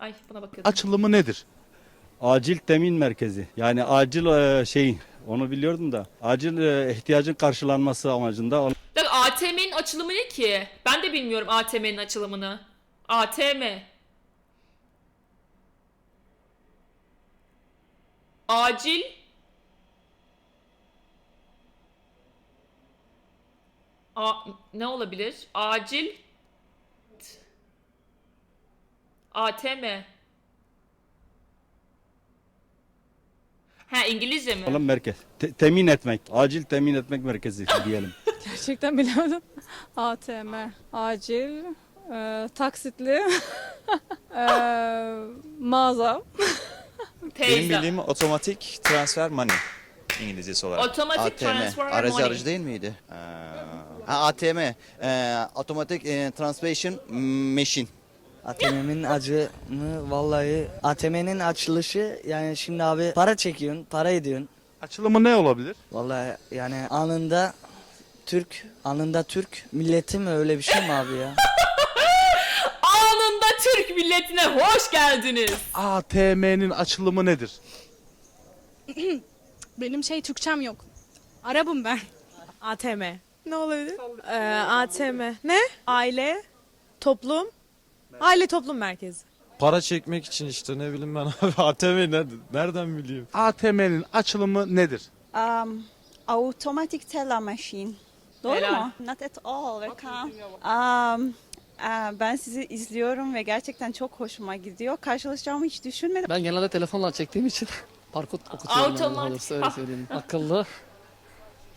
Ay buna bakıyordum. açılımı nedir? Acil temin merkezi. Yani acil e, şey onu biliyordum da acil e, ihtiyacın karşılanması amacında Bir dakika, ATM'nin açılımı ne ki? Ben de bilmiyorum ATM'nin açılımını. ATM. Acil. A ne olabilir? Acil. ATM. Ha İngilizce mi? olan merkez. Te- temin etmek. Acil temin etmek merkezi diyelim. Gerçekten bilemedim. ATM, acil, e, taksitli, e, mağaza. Benim Teyze. bildiğim otomatik transfer money İngilizcesi olarak. Otomatik ATM, transfer aracı money. aracı değil miydi? Ee, ha, ATM, e, Automatic e, Translation Machine. ATM'nin acımı vallahi ATM'nin açılışı yani şimdi abi para çekiyorsun, para ediyorsun. Açılımı ne olabilir? Vallahi yani anında Türk, anında Türk milleti mi öyle bir şey mi abi ya? Anında Türk milletine hoş geldiniz. ATM'nin açılımı nedir? Benim şey Türkçem yok. Arabım ben. ATM. Ne olabilir? Ee, ATM. Ne? Aile, toplum. Aile toplum merkezi. Para çekmek için işte ne bileyim ben abi ATM nereden, nereden bileyim? ATM'nin açılımı nedir? Um, automatic teller machine. Doğru Helal. mu? Not at all. Welcome. Um, uh, ben sizi izliyorum ve gerçekten çok hoşuma gidiyor. Karşılaşacağımı hiç düşünmedim. Ben genelde telefonla çektiğim için parkot okutuyorum. yani, Automatik. olursa öyle söyleyeyim. Akıllı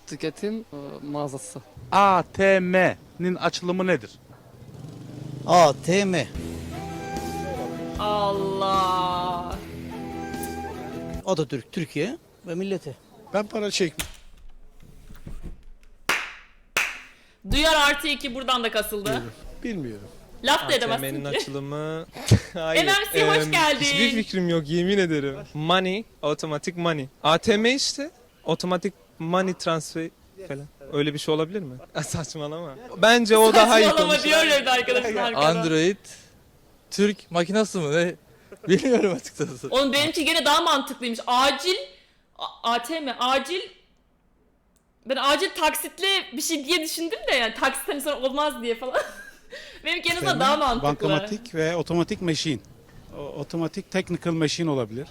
tüketim e, mağazası. ATM'nin açılımı nedir? ATM. Allah. Atatürk, Türkiye ve milleti. Ben para çek. Duyar artı iki buradan da kasıldı. Bilmiyorum. Laf da ATM'nin edemezsin ki. açılımı... Hayır. MMC hoş em, geldin. Hiçbir fikrim yok yemin ederim. Money, otomatik money. ATM işte. Otomatik money transfer falan. Öyle bir şey olabilir mi? Saçmalama. Bence o daha iyi Saçmalama konuşuyor. diyor evde arkadaşın arkada. Android Türk makinası mı ne? Bilmiyorum açıkçası. Onun benimki gene daha mantıklıymış. Acil A- ATM acil ben acil taksitli bir şey diye düşündüm de yani taksit hani sonra olmaz diye falan. Benimki en azından daha mantıklı. Bankamatik ve otomatik machine. O- Otomatik technical machine olabilir.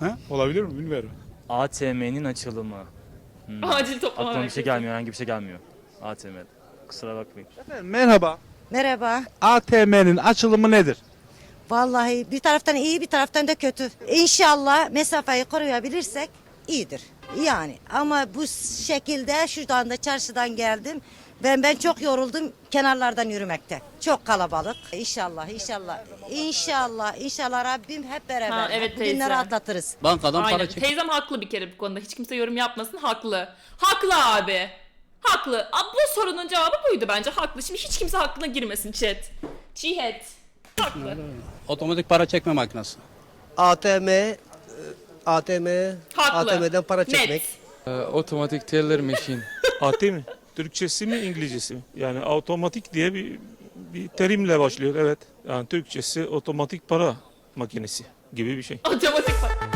Ha? Olabilir mi bilmiyorum. ATM'nin açılımı. Acil toplama merkezi. herhangi bir şey gelmiyor. ATM'de. Kusura bakmayın. Efendim, merhaba. Merhaba. ATM'nin açılımı nedir? Vallahi bir taraftan iyi bir taraftan da kötü. İnşallah mesafeyi koruyabilirsek iyidir. Yani ama bu şekilde şuradan da çarşıdan geldim. Ben ben çok yoruldum kenarlardan yürümekte. Çok kalabalık. İnşallah, inşallah, inşallah, inşallah Rabbim hep beraber Ha, evet bu günleri teyze. atlatırız. Bankadan Aynen. Teyzem haklı bir kere bu konuda. Hiç kimse yorum yapmasın. Haklı. Haklı abi. Haklı. Abi bu sorunun cevabı buydu bence. Haklı. Şimdi hiç kimse hakkına girmesin chat. Cihet. Haklı. Otomatik para çekme makinesi. ATM, ATM, Haklı. ATM'den para Net. otomatik teller machine. ATM mi? Türkçesi mi İngilizcesi mi? Yani otomatik diye bir, bir terimle başlıyor evet. Yani Türkçesi otomatik para makinesi gibi bir şey. Otomatik bak.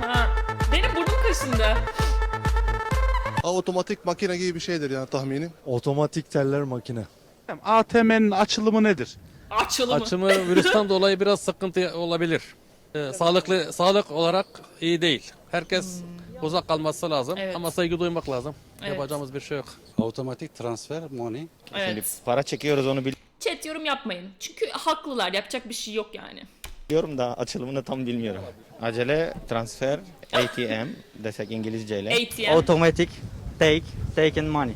Ha, benim burnum kaşındı. otomatik makine gibi bir şeydir yani tahminim. Otomatik teller makine. ATM'nin açılımı nedir? Açılımı. Açımı virüsten dolayı biraz sıkıntı olabilir. Ee, sağlıklı sağlık olarak iyi değil. Herkes uzak kalması lazım Evet. ama saygı duymak lazım. Evet. Yapacağımız bir şey yok. Otomatik transfer money. Evet. Para çekiyoruz onu Chat yorum yapmayın. Çünkü haklılar. Yapacak bir şey yok yani. biliyorum da açılımını tam bilmiyorum. Acele transfer ATM desek İngilizceyle. ATM. Automatic take, taken money.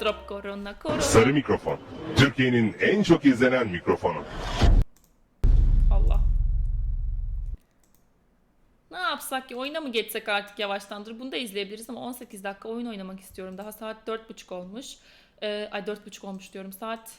Drop korona korona. Sarı mikrofon. Türkiye'nin en çok izlenen mikrofonu. Yapsak ki? Oyuna mı geçsek artık yavaştan? Dur bunu da izleyebiliriz ama 18 dakika oyun oynamak istiyorum. Daha saat 4.30 olmuş. Ee, ay 4.30 olmuş diyorum. Saat